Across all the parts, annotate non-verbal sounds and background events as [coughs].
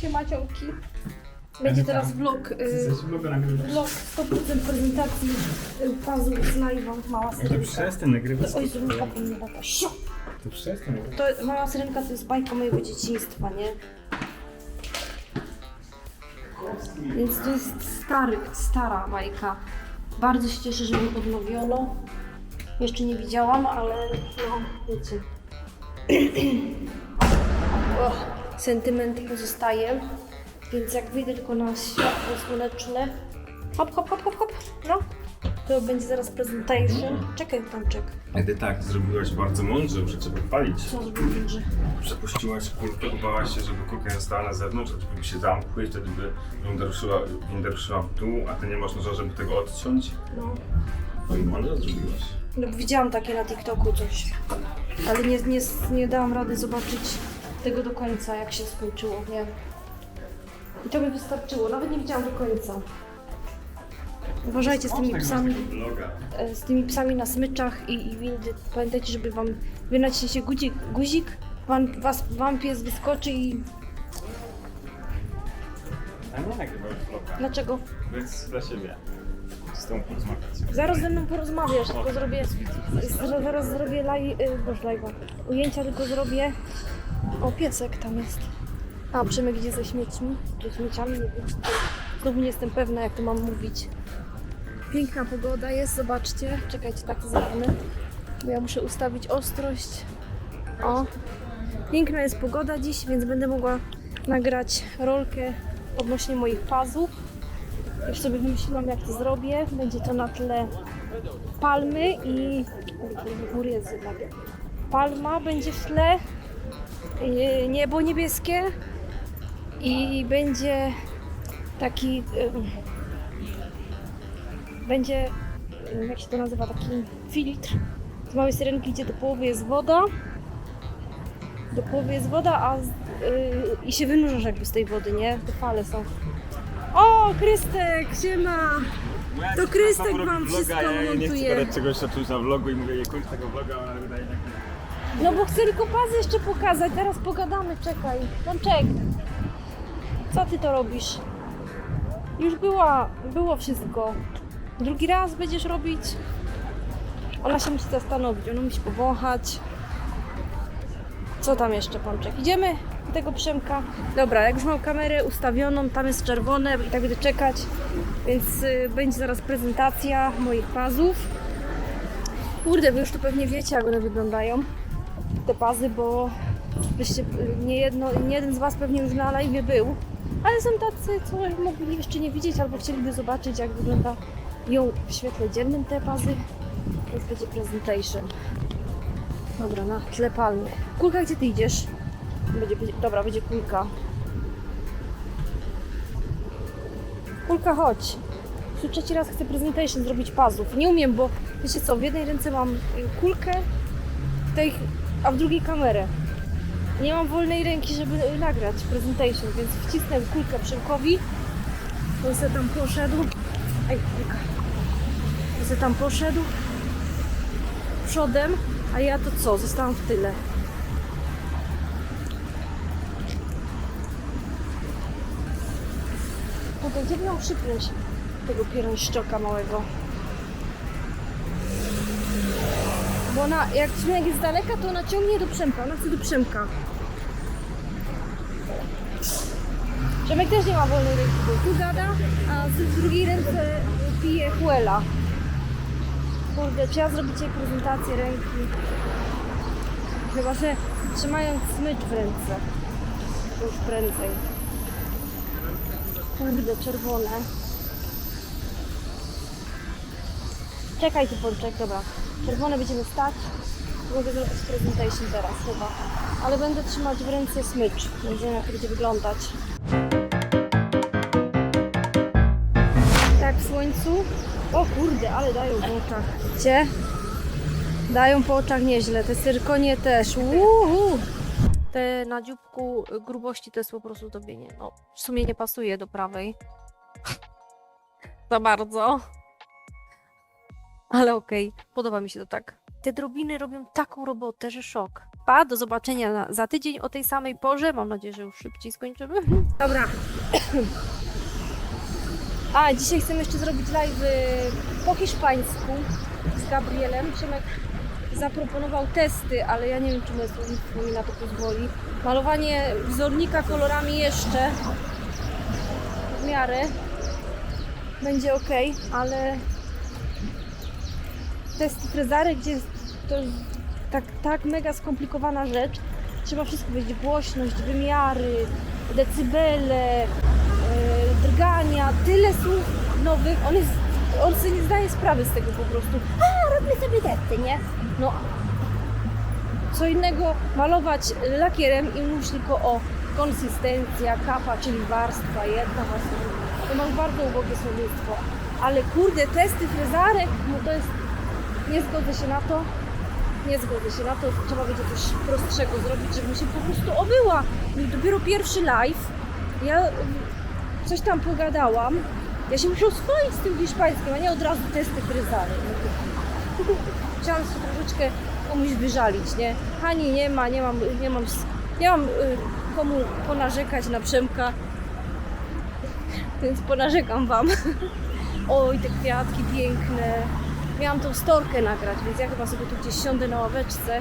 Siema ciąki. Będzie teraz vlog, y, vlog 100% prezentacji y, pazur z live'a. Mała To syrenka. przestań nagrywać. Oj, zrób taką nie lata. To przestań. To mała syrenka to jest bajka mojego dzieciństwa, nie? Więc to jest stary, stara bajka. Bardzo się cieszę, że ją odnowiono. Jeszcze nie widziałam, ale no, wiecie. [clears throat] sentyment pozostaje. Więc jak wyjdę tylko na światło słoneczne, hop, hop, hop, hop, hop, no, to będzie zaraz presentation. Czekaj, Tomczek, Gdy tak, zrobiłaś bardzo mądrze, muszę cię pochwalić. co zrobił, że... Przepuściłaś kulkę, ubałaś się, żeby kulka nie została na zewnątrz, a żeby się zamkły i wtedy by winda ruszyła, winda ruszyła w dół, a ty nie masz noża, żeby tego odciąć? No. No i mądrze zrobiłaś. No, widziałam takie na TikToku coś, ale nie, nie, nie dałam rady zobaczyć tego do końca, jak się skończyło, nie? I to by wystarczyło, nawet nie widziałam do końca. Uważajcie z tymi psami, e, z tymi psami na smyczach i, i windy. Pamiętajcie, żeby wam wynaciście guzik, guzik, wam, was, wam pies wyskoczy i... A nie nagrywaj vloga. Dlaczego? Jest dla siebie. Z tą porozmawiać. Zaraz ze mną porozmawiasz, tylko zrobię, zaraz zrobię laj, y, boż live'a, ujęcia tylko zrobię, o piesek tam jest. A, Przemek idzie ze śmiećmi, czy śmieciami, nie wiem. Znowu nie jestem pewna, jak to mam mówić. Piękna pogoda jest, zobaczcie, czekajcie, tak zrobimy, bo ja muszę ustawić ostrość. O, piękna jest pogoda dziś, więc będę mogła nagrać rolkę odnośnie moich pazów. Już sobie wymyśliłam, jak to zrobię. Będzie to na tle palmy i gór jest jednak. Palma będzie w tle, niebo niebieskie i będzie taki. Będzie, jak się to nazywa, taki filtr z małej syrenki, gdzie do połowy jest woda. Do połowy jest woda, a yy, i się wynurzasz jakby z tej wody, nie? Te fale są. O, Krystek, siema! To Krystek wam wszystko ja nie chcę montuje. czegoś na vlogu i mówię, nie kończ tego vloga, a ona wydaje. No bo chcę tylko pazy jeszcze pokazać, teraz pogadamy, czekaj. Tomczek, co ty to robisz? Już była, było wszystko. Drugi raz będziesz robić? Ona się musi zastanowić, ona musi powąchać. Co tam jeszcze, Pączek? Idziemy do tego Przemka. Dobra, jak już mam kamerę ustawioną, tam jest czerwone i tak będę czekać, więc y, będzie zaraz prezentacja moich pazów. Kurde, wy już to pewnie wiecie, jak one wyglądają te pazy, bo byście, nie, jedno, nie jeden z Was pewnie już na live był, ale są tacy, co mogli jeszcze nie widzieć albo chcieliby zobaczyć, jak wygląda ją w świetle dziennym te pazy. Więc będzie presentation. Dobra, na tle palmy. Kulka, gdzie Ty idziesz? Będzie, będzie, dobra, będzie kulka. Kulka, chodź. Tu trzeci raz chcę presentation zrobić pazów. Nie umiem, bo wiecie co, w jednej ręce mam kulkę, w tej, a w drugiej kamerę. Nie mam wolnej ręki, żeby nagrać presentation, więc wcisnę kulkę Przemkowi. On se tam poszedł. Ej, kulka. On se tam poszedł. Przodem, a ja to co? Zostałam w tyle. By ją przypiąć? Tego pieręszczoka małego. Bo ona, jak śmiech jest z daleka, to ona ciągnie do Przemka. Ona chce do Przemka. Przemek też nie ma wolnej ręki, bo tu gada, a z drugiej ręce pije chłela. Kurde, trzeba zrobić jej prezentację ręki. Chyba, że trzymając smycz w ręce. Już prędzej. Kurde, czerwone. Czekaj tu Pączek, dobra. Czerwone będziemy stać. Mogę zrobić presentation teraz chyba. Ale będę trzymać w ręce smycz. Wiem jak będzie wyglądać. Tak w słońcu. O kurde, ale dają po oczach. Widzicie? Dają po oczach nieźle. Te cyrkonie też. Uhu. Te na dzióbku grubości to jest po prostu dobienie. No, w sumie nie pasuje do prawej. [laughs] Za bardzo. Ale okej, podoba mi się to tak. Te drobiny robią taką robotę, że szok. pa, do zobaczenia na, za tydzień o tej samej porze. Mam nadzieję, że już szybciej skończymy. [coughs] Dobra. A, dzisiaj chcemy jeszcze zrobić live po hiszpańsku z Gabrielem. Przemek zaproponował testy, ale ja nie wiem, czy moje słownictwo mi na to pozwoli. Malowanie wzornika kolorami jeszcze w miarę będzie ok, ale testy frezary, gdzie jest to tak, tak mega skomplikowana rzecz. Trzeba wszystko wiedzieć, głośność, wymiary, decybele, yy, drgania, tyle słów nowych. On, jest, on sobie nie zdaje sprawy z tego po prostu. A, robimy sobie testy, nie? No, co innego malować lakierem i mówisz tylko o konsystencja, kapa, czyli warstwa, jedna warstwa. To mam bardzo ubogie słownictwo. Ale kurde, testy frezarek, no to jest... Nie zgodzę się na to. Nie zgodzę się na to. Trzeba będzie coś prostszego zrobić, żeby się po prostu obyła. I Dopiero pierwszy live. Ja mm, coś tam pogadałam. Ja się muszę oswoić z tym hiszpańskim, a nie od razu testy frezary. [laughs] Chciałam się troszeczkę komuś wyżalić, nie? Hani nie ma, nie mam, nie mam, nie mam y, komu ponarzekać na Przemka, [laughs] więc ponarzekam Wam. [laughs] Oj, te kwiatki piękne. Miałam tą storkę nagrać, więc ja chyba sobie tu gdzieś siądę na ławeczce,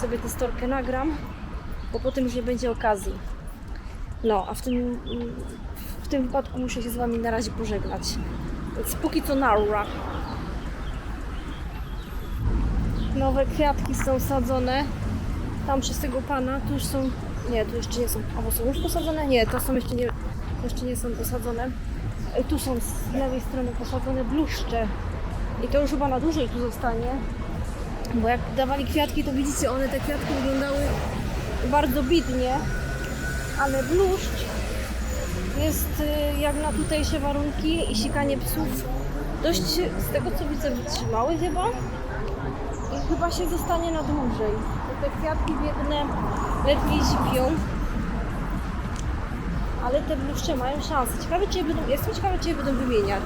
sobie tę storkę nagram, bo potem już nie będzie okazji. No, a w tym, w tym wypadku muszę się z Wami na razie pożegnać. Więc póki co naura. Nowe kwiatki są sadzone. Tam przez tego pana, tu już są. Nie, tu jeszcze nie są. Albo są już posadzone? Nie, to są jeszcze nie, jeszcze nie są posadzone. E, Tu są z lewej strony posadzone bluszcze. I to już chyba na dłużej tu zostanie. Bo jak dawali kwiatki, to widzicie, one te kwiatki wyglądały bardzo bidnie. Ale bluszcz jest y, jak na tutejsze warunki i sikanie psów dość z tego co widzę wytrzymały chyba i chyba się zostanie na dłużej. Bo te kwiatki biedne lepiej zipią. Ale te bluszcze mają szansę. Ciekawe, czy je będą, jestem ciekawa, czy je będą wymieniać.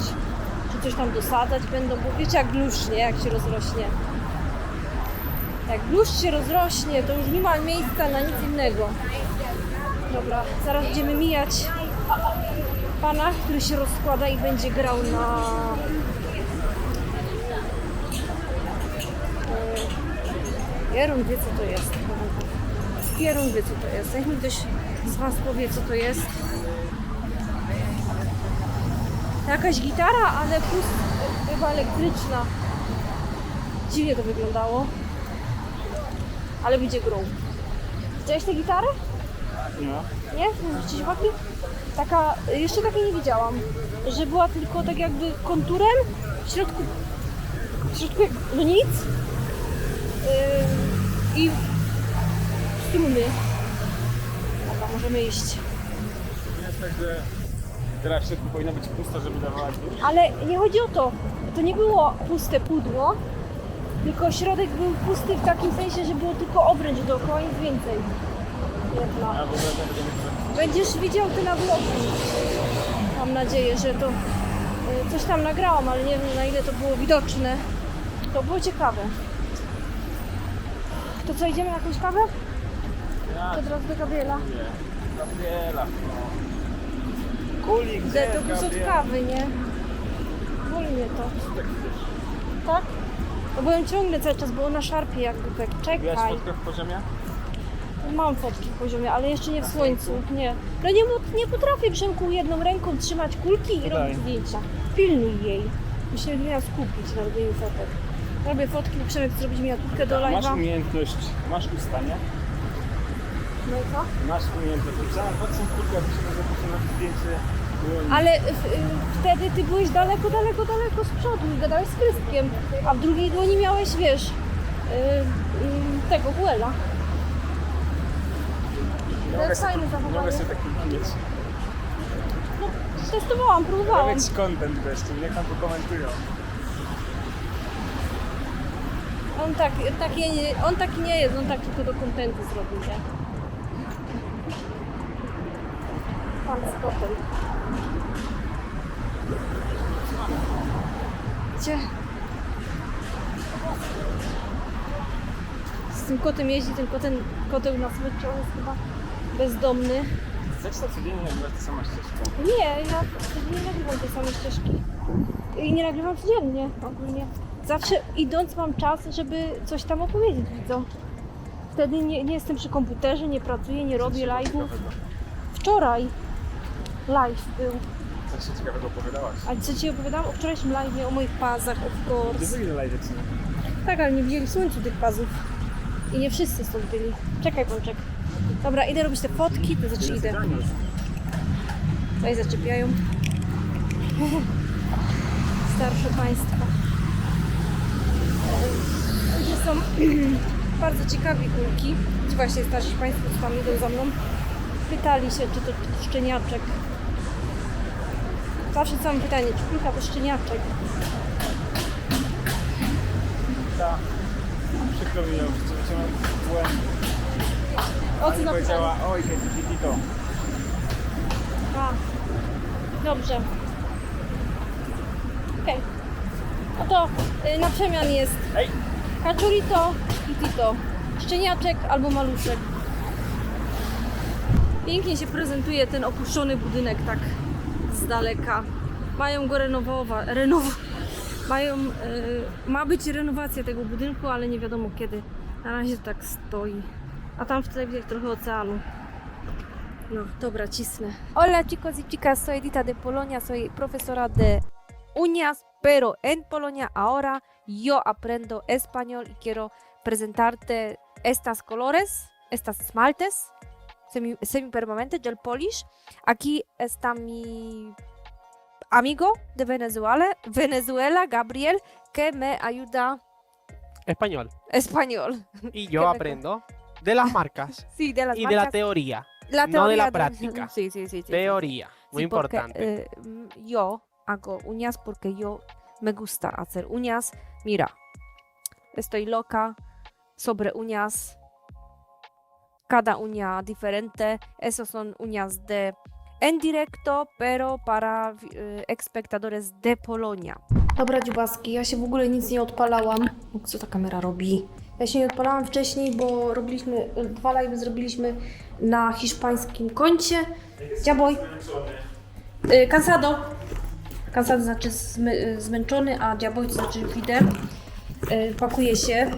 Czy coś tam dosadzać będą, bo wiecie jak nie? Jak się rozrośnie. Jak bluszcz się rozrośnie, to już nie ma miejsca na nic innego. Dobra, zaraz będziemy mijać pana, który się rozkłada i będzie grał na Pierun wie co to jest. Pierun wie co to jest. Niech mi ktoś z Was powie co to jest. Jakaś gitara, ale pust, chyba elektryczna. Dziwnie to wyglądało. Ale będzie grą. Widziałeś tę gitarę? Nie. Nie? Zwrócić uwagi? Taka, jeszcze takiej nie widziałam. Że była tylko tak jakby konturem, w środku, w środku jak, no nic. Yy, I struny. Dobra, możemy iść. Jest tak, że teraz w środku powinna być pusta, żeby dawała dźwięk. Ale nie chodzi o to. To nie było puste pudło, tylko środek był pusty w takim sensie, że było tylko obręcz dookoła, nic więcej. Jedna. Będziesz widział ty na vlogu. Mam nadzieję, że to y, coś tam nagrałam, ale nie wiem na ile to było widoczne. To było ciekawe. To co, idziemy na jakąś kawę? Ja To teraz do Gabriela. nie. Gabriela. No. Kulik, tokus od Gabriela? kawy, nie? Boli mnie to. Tak? No bo ją ciągnę cały czas, bo ona szarpie jakby tak. Czekaj. fotkę w poziomie? Mam fotki w poziomie, ale jeszcze nie w słońcu. Nie. No nie, nie potrafię Przemku jedną ręką trzymać kulki i To robić zdjęcia. Pilnuj jej. Myślę, że miał skupić na robieniu fotek. Robię fotki, Przemek zrobić miniaturkę do Masz live'a. umiejętność, masz usta, nie? No i co? Masz umiejętność. Zaraz patrzę kilka, się może na zdjęcie. Ale w, y, wtedy ty byłeś daleko, daleko, daleko z przodu i gadałeś z Krystkiem, a w drugiej dłoni miałeś, wiesz, y, y, tego Buela. Nie to jest fajne Nie zachowanie. mogę sobie tak mieć. No, testowałam, próbowałam. Robić content wreszcie, niech tam pokomentują. On tak, takie, nie- on taki nie jest, on tak tylko do kontentu zrobił, nie? Pan z kotem. Gdzie? tym kotem jeździ, ten kotem, koteł nas myczy, on jest chyba bezdomny. To codziennie nagrywać tę samą ścieżką? Nie, ja codziennie nagrywam te same ścieżki. I nie nagrywam codziennie ogólnie. Zawsze idąc mam czas, żeby coś tam opowiedzieć widzom. Wtedy nie, nie jestem przy komputerze, nie pracuję, nie robię live'ów. Wczoraj live był. Coś się ciekawego opowiadałaś. A co Ci opowiadałam o wczorajszym live o moich pazach, of course. byli na live, czy nie? Tak, ale nie widzieli w słońcu tych pazów. I nie wszyscy stąd byli. Czekaj, Pączek. Dobra, idę robić te fotki, to znaczy idę. Tutaj zaczepiają. Starsze państwa. Że są [clears throat] bardzo ciekawi kulki. Ci właśnie starsi państwo, co tam idą za mną. Pytali się, czy to szczeniaczek. Zawsze samo pytanie, czy kulka to szczeniaczek. Tak. Przykro mi, że mam błędy. O co napisane? oj, kiedy to. A, dobrze. Okej. No to y, na przemian jest Hej! kaczurito i tito. Szczeniaczek albo maluszek. Pięknie się prezentuje ten opuszczony budynek tak z daleka. Mają go renowować. Renow... Mają, y, ma być renowacja tego budynku, ale nie wiadomo kiedy. Na razie tak stoi. A tam w tle widać trochę oceanu. No, dobra, cisnę. Hola chicos y chicas, soy Edita de Polonia, soy profesora de uñas, pero en Polonia ahora yo aprendo español y quiero presentarte estas colores, estas esmaltes semi, semipermanente gel polish. Aquí está mi amigo de Venezuela, Venezuela, Gabriel, que me ayuda español. español. [laughs] Y yo aprendo de las marcas [laughs] Sí, de las y de la teoría. la no de la teoría práctica. [laughs] Sí, sí, sí. sí, sí. Teoría, muy porque, importante. eh, yo hago uñas porque yo me gusta hacer uñas. Mira, estoy loca sobre uñas. Cada uña diferente. Esos son uñas de en directo, pero para eh, espectadores de Polonia. Dobra, dziubaski, ja się w ogóle nic nie odpalałam. Co ta kamera robi? Ja się nie odpalałam wcześniej, bo robiliśmy, dwa live zrobiliśmy na hiszpańskim koncie. Dziaboj. Y, Cansado. Cansado znaczy y, zmęczony, a dziaboj to znaczy idę. Y, Pakuję się.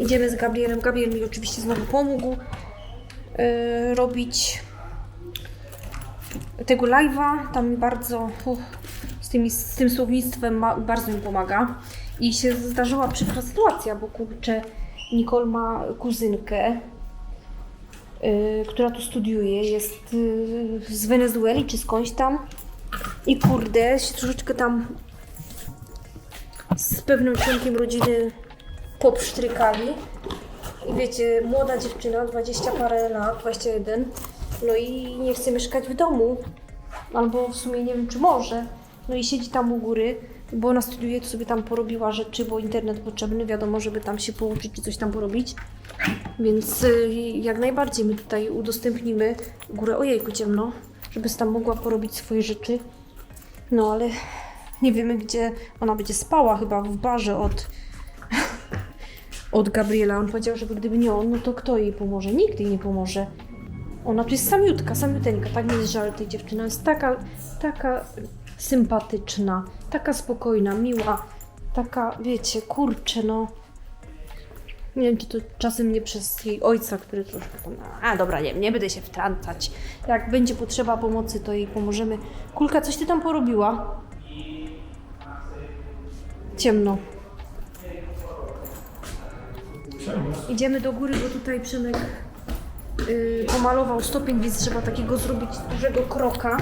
Idziemy z Gabrielem. Gabriel mi oczywiście znowu pomógł y, robić tego live'a. Tam mi bardzo z, tymi, z tym słownictwem ma, bardzo mi pomaga. I się zdarzyła przykra sytuacja, bo kurczę, Nicole ma kuzynkę, y, która tu studiuje, jest y, z Wenezueli czy skądś tam. I kurde, się troszeczkę tam z pewnym członkiem rodziny popsztrykali. I wiecie, młoda dziewczyna, 20 parę lat, 21, no i nie chce mieszkać w domu. Albo w sumie nie wiem, czy może. No i siedzi tam u góry, bo ona studiuje, to sobie tam porobiła rzeczy, bo internet potrzebny, wiadomo, żeby tam się pouczyć, czy coś tam porobić. Więc y, jak najbardziej my tutaj udostępnimy górę, ojejku ciemno, żeby tam mogła porobić swoje rzeczy. No ale nie wiemy, gdzie ona będzie spała, chyba w barze od, od Gabriela. On powiedział, że gdyby nie on, no to kto jej pomoże? Nikt jej nie pomoże. Ona tu jest samiutka, samiuteńka, tak mi jest żal tej dziewczyny. Jest taka, taka sympatyczna, taka spokojna, miła, taka, wiecie, kurczę, no. Nie wiem, czy to czasem nie przez jej ojca, który troszkę tam, a dobra, nie, nie będę się wtrącać. Jak będzie potrzeba pomocy, to jej pomożemy. Kulka, coś ty tam porobiła? Ciemno. Idziemy do góry, bo tutaj Przemek y, pomalował stopień, więc trzeba takiego zrobić dużego kroka.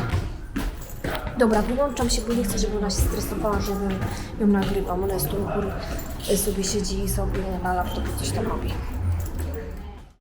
Dobra, wyłączam się, bo nie chcę, żeby ona się stresowała, że ją, ją nagrywam. Ona jest tu u góry, y, sobie siedzi i sobie na laptopie coś tam robi.